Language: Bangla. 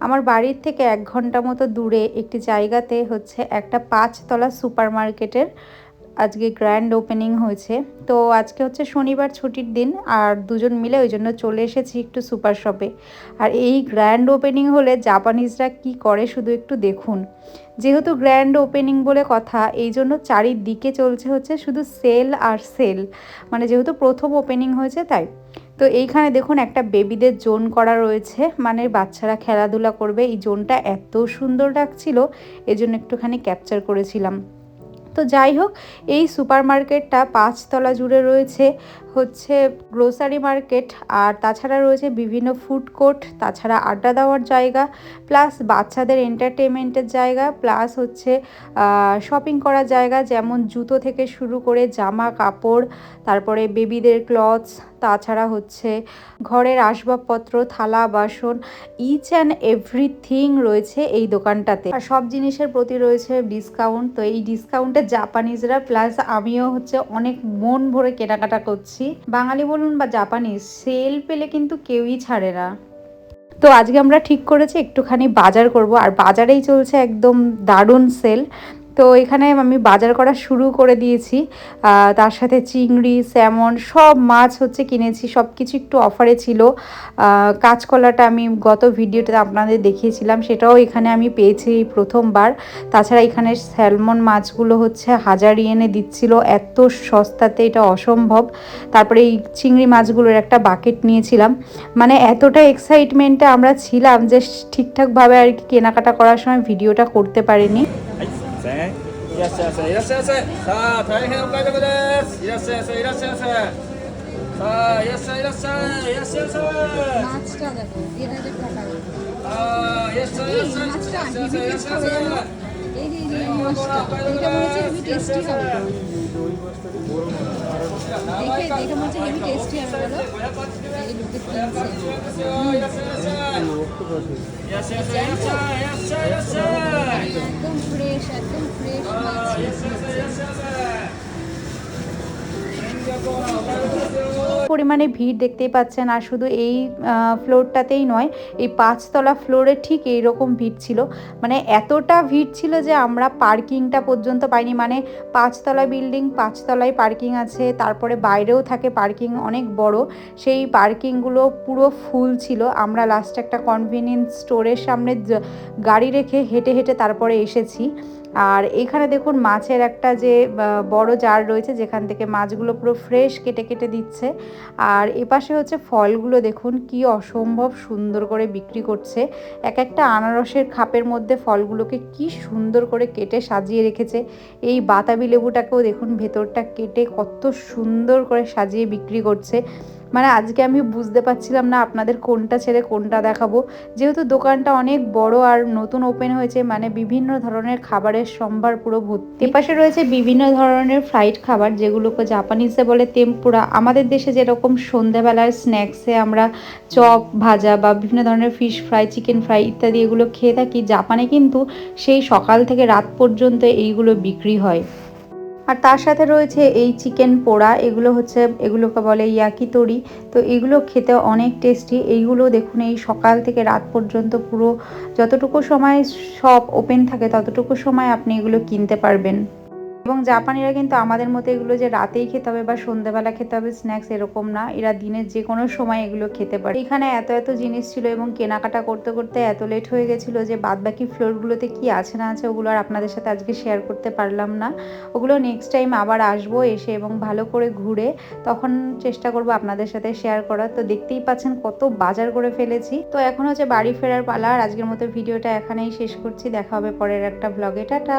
আমার বাড়ির থেকে এক ঘণ্টা মতো দূরে একটি জায়গাতে হচ্ছে একটা পাঁচতলা সুপার মার্কেটের আজকে গ্র্যান্ড ওপেনিং হয়েছে। তো আজকে হচ্ছে শনিবার ছুটির দিন আর দুজন মিলে ওই জন্য চলে এসেছি একটু সুপার শপে। আর এই গ্র্যান্ড ওপেনিং হলে জাপানিজরা কি করে শুধু একটু দেখুন। যেহেতু গ্র্যান্ড ওপেনিং বলে কথা, এই জন্য চারিদিকে চলছে হচ্ছে শুধু সেল আর সেল। মানে যেহেতু প্রথম ওপেনিং হয়েছে, তাই তো এইখানে দেখুন একটা বেবিদের জোন করা রয়েছে। মানে বাচ্চারা খেলাধুলা করবে। এই জোনটা এত সুন্দর লাগছিল, এজন্য একটুখানি ক্যাপচার করেছিলাম। তো যাই হোক, এই সুপার মার্কেটটা পাঁচতলা জুড়ে রয়েছে। হচ্ছে গ্রোসারি মার্কেট আর তাছাড়া রয়েছে বিভিন্ন ফুড কোর্ট তাছাড়া আড্ডা দেওয়ার জায়গা প্লাস বাচ্চাদের এন্টারটেনমেন্টের জায়গা প্লাস হচ্ছে শপিং করার জায়গা, যেমন জুতো থেকে শুরু করে জামা কাপড়, তারপরে বেবিদের ক্লথস তাছাড়া হচ্ছে ঘরের আসবাবপত্র, থালা, বাসন ইচ অ্যান্ড এভরিথিং রয়েছে এই দোকানটাতে। আর সব জিনিসের প্রতি রয়েছে ডিসকাউন্ট তো এই ডিসকাউন্টে জাপানিজরা প্লাস আমিও হচ্ছে অনেক মন ভরে কেনাকাটা করছি। বাঙালি বলুন বা জাপানিজ, সেল পেলে কিন্তু কেউই ছাড়ে না। তো আজকে আমরা ঠিক করেছি, একটুখানি বাজার করব, আর বাজারেই চলছে একদম দারুণ সেল। তো এখানে আমি বাজার করা শুরু করে দিয়েছি। তার সাথে চিংড়ি, স্যামন, সব মাছ হচ্ছে কিনেছি সব কিছু একটু অফারে ছিল। কাঁচকলাটা আমি গত ভিডিওতে আপনাদের দেখিয়েছিলাম, সেটাও এখানে আমি পেয়েছি প্রথমবার। তাছাড়া এখানে স্যালমন মাছগুলো হচ্ছে হাজার ইয়েনে দিচ্ছিল, এত সস্তাতে এটা অসম্ভব। তারপরে এই চিংড়ি মাছগুলোর একটা বাকেট নিয়েছিলাম। মানে এতটা এক্সাইটমেন্টে আমরা ছিলাম যে ঠিকঠাকভাবে আর কি কেনাকাটা করার সময় ভিডিওটা করতে পারিনি। せいらっしゃいませいらっしゃいませさあ大変お買い得ですいらっしゃいませいらっしゃいませさあいらっしゃいいらっしゃいいらっしゃいませ মাছটা দেখো দেড় হাজার টাকা あーいらっしゃいいらっしゃいいらっしゃいませいらっしゃいませ এই যে এই যে মাছটা এটা মনে হচ্ছে হেভি টেস্টি হবে দেখে দেখে মনে হচ্ছে হেভি টেস্টি হবে বলো এই লোকে কিনছে পরিমাণে ভিড় দেখতেই পাচ্ছেন। আর শুধু এই ফ্লোরটাতেই নয়, এই পাঁচতলা ফ্লোরে ঠিক এইরকম ভিড় ছিল। মানে এতটা ভিড় ছিল যে আমরা পার্কিংটা পর্যন্ত পাইনি। মানে পাঁচতলা বিল্ডিং পাঁচতলায় পার্কিং আছে, তারপরে বাইরেও থাকে পার্কিং অনেক বড়। সেই পার্কিংগুলো পুরো ফুল ছিল। আমরা লাস্ট একটা কনভিনিয়েন্স স্টোরের সামনে গাড়ি রেখে হেঁটে হেঁটে তারপরে এসেছি। আর এখানে দেখুন মাছের একটা যে বড় জার রয়েছে, যেখান থেকে মাছগুলো পুরো ফ্রেশ কেটে কেটে দিচ্ছে। আর এপাশে হচ্ছে ফলগুলো দেখুন, কি অসম্ভব সুন্দর করে বিক্রি করছে। এক একটা আনারসের খাপের মধ্যে ফলগুলোকে কি সুন্দর করে কেটে সাজিয়ে রেখেছে। এই বাতাবি লেবুটাকেও দেখুন ভেতরটা কেটে কত সুন্দর করে সাজিয়ে বিক্রি করছে। মানে আজকে আমি বুঝতে পারছিলাম না আপনাদের কোনটা ছেড়ে কোনটা দেখাবো। যেহেতু দোকানটা অনেক বড় আর নতুন ওপেন হয়েছে মানে বিভিন্ন ধরনের খাবারের সম্ভার পুরো ভর্তি। এপাশে রয়েছে বিভিন্ন ধরনের ফ্রাইড খাবার, যেগুলোকে জাপানিজে বলে তেম্পুরা আমাদের দেশে যেরকম সন্ধ্যাবেলার স্ন্যাক্সে আমরা চপ, ভাজা বা বিভিন্ন ধরনের ফিশ ফ্রাই চিকেন ফ্রাই ইত্যাদি এগুলো খেয়ে থাকি। জাপানে কিন্তু সেই সকাল থেকে রাত পর্যন্ত এইগুলো বিক্রি হয়। আর তার সাথে রয়েছে এই চিকেন পোড়া, এগুলো হচ্ছে, এগুলোকে বলে ইয়াকি ইয়াকিতরি তো এগুলো খেতে অনেক টেস্টি। এইগুলো দেখুন, এই সকাল থেকে রাত পর্যন্ত পুরো যতটুকু সময় সব ওপেন থাকে, ততটুকু সময় আপনি এগুলো কিনতে পারবেন। এবং জাপানিরা কিন্তু আমাদের মতো এগুলো যে রাতেই খেতে হবে বা সন্ধ্যাবেলা খেতে হবে স্ন্যাক্স এরকম না। এরা দিনের যে কোনো সময় এগুলো খেতে পারে। এখানে এত এত জিনিস ছিল এবং কেনাকাটা করতে করতে এত লেট হয়ে গেছিল যে বাদবাকি ফ্লোরগুলোতে কি আছে না আছে ওগুলো আর আপনাদের সাথে আজকে শেয়ার করতে পারলাম না। ওগুলো নেক্সট টাইম আবার আসব এসে এবং ভালো করে ঘুরে তখন চেষ্টা করব আপনাদের সাথে শেয়ার করার। তো দেখতেই পাচ্ছেন কত বাজার করে ফেলেছি। তো এখন হচ্ছে বাড়ি ফেরার পালা। আর আজকের মতো ভিডিওটা এখানেই শেষ করছি। দেখা হবে পরের একটা ভ্লগে টাটা!